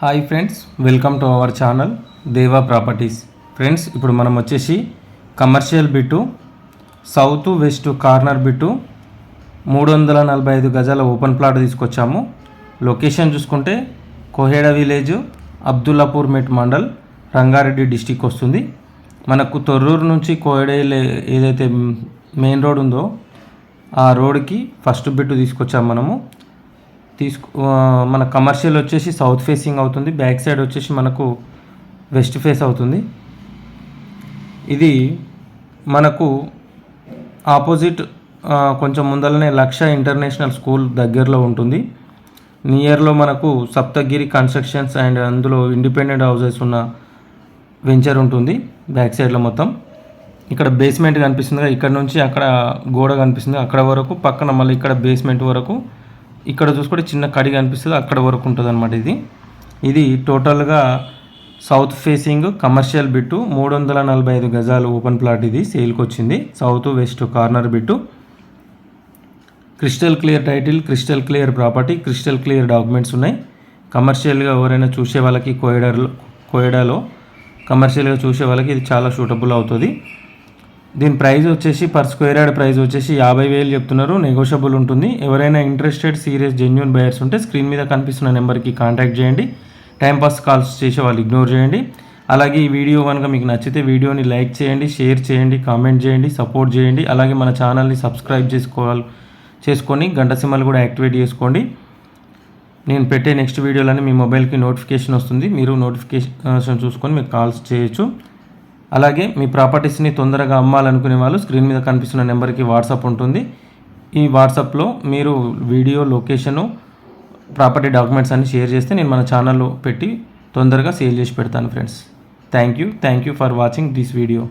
Hi friends welcome to our channel Deva properties. Friends ఇప్పుడు మనం వచ్చేసి commercial bit south west corner bit మూడు వందల నలభై ఐదు గజాల ఓపెన్ ప్లాట్ తీసుకొచ్చాము. లొకేషన్ చూసుకుంటే కోహేడ విలేజ్ అబ్దుల్లాపూర్ మెట్ మండల్ రంగారెడ్డి డిస్టిక్ వస్తుంది. మనకు తొర్రూరు నుంచి కోహెడ ఏదైతే మెయిన్ రోడ్ ఉందో ఆ రోడ్కి ఫస్ట్ బిట్టు తీసుకొచ్చాము మనము. తీసుకు మన కమర్షియల్ వచ్చేసి సౌత్ ఫేసింగ్ అవుతుంది. బ్యాక్ సైడ్ వచ్చేసి మనకు వెస్ట్ ఫేస్ అవుతుంది. ఇది మనకు ఆపోజిట్ కొంచెం ముందరనే లక్ష ఇంటర్నేషనల్ స్కూల్ దగ్గరలో ఉంటుంది. నియర్లో మనకు సప్తగిరి కన్స్ట్రక్షన్స్ అండ్ అందులో ఇండిపెండెంట్ హౌసెస్ ఉన్న వెంచర్ ఉంటుంది. బ్యాక్ సైడ్లో మొత్తం. ఇక్కడ బేస్మెంట్ కనిపిస్తుంది ఇక్కడ నుంచి అక్కడ గోడ కనిపిస్తుంది. అక్కడ వరకు పక్కన మళ్ళీ ఇక్కడ బేస్మెంట్ వరకు ఇక్కడ చూసుకుంటే చిన్న కడి కనిపిస్తుంది అక్కడ వరకు ఉంటుంది అనమాట ఇది ఇది టోటల్గా సౌత్ ఫేసింగ్ కమర్షియల్ బిట్టు మూడు వందల నలభై ఐదు గజాలు ఓపెన్ ప్లాట్ ఇది సేల్కి వచ్చింది. South west corner bit crystal clear title crystal clear property crystal clear documents ఉన్నాయి. కమర్షియల్గా ఎవరైనా చూసే వాళ్ళకి కోయడర్లో కోయడాలో కమర్షియల్గా చూసే వాళ్ళకి ఇది చాలా సూటబుల్ అవుతుంది. దీని ప్రైస్ వచ్చేసి పర్ స్క్వేర్ యార్డ్ ప్రైస్ వచ్చేసి యాభై వేలు చెప్తున్నారు. నెగోషియబుల్ ఉంటుంది. ఎవరైనా ఇంట్రెస్టెడ్ సీరియస్ జెన్యున్ బయర్స్ ఉంటే స్క్రీన్ మీద కనిపిస్తున్న నెంబర్కి కాంటాక్ట్ చేయండి. టైంపాస్ కాల్స్ చేసే వాళ్ళు ఇగ్నోర్ చేయండి. అలాగే ఈ వీడియో కనుక మీకు నచ్చితే వీడియోని లైక్ చేయండి షేర్ చేయండి కామెంట్ చేయండి సపోర్ట్ చేయండి. అలాగే మన ఛానల్ని సబ్స్క్రైబ్ చేసుకోవాలి చేసుకొని గంట సింబల్ కూడా యాక్టివేట్ చేసుకోండి. నేను పెట్టే నెక్స్ట్ వీడియోలని మీ మొబైల్కి నోటిఫికేషన్ వస్తుంది. మీరు నోటిఫికేషన్ uh, చూసుకొని మీకు కాల్స్ చేయొచ్చు. అలాగే మీ ప్రాపర్టీస్ని తొందరగా అమ్మాలనుకునే వాళ్ళు స్క్రీన్ మీద కనిపిస్తున్న నెంబర్కి వాట్సాప్ ఉంటుంది. ఈ వాట్సాప్లో మీరు వీడియో లొకేషను ప్రాపర్టీ డాక్యుమెంట్స్ అన్ని షేర్ చేస్తే నేను మన ఛానల్లో పెట్టి తొందరగా సేల్ చేసి పెడతాను friends. Thank you. Thank you for watching this video.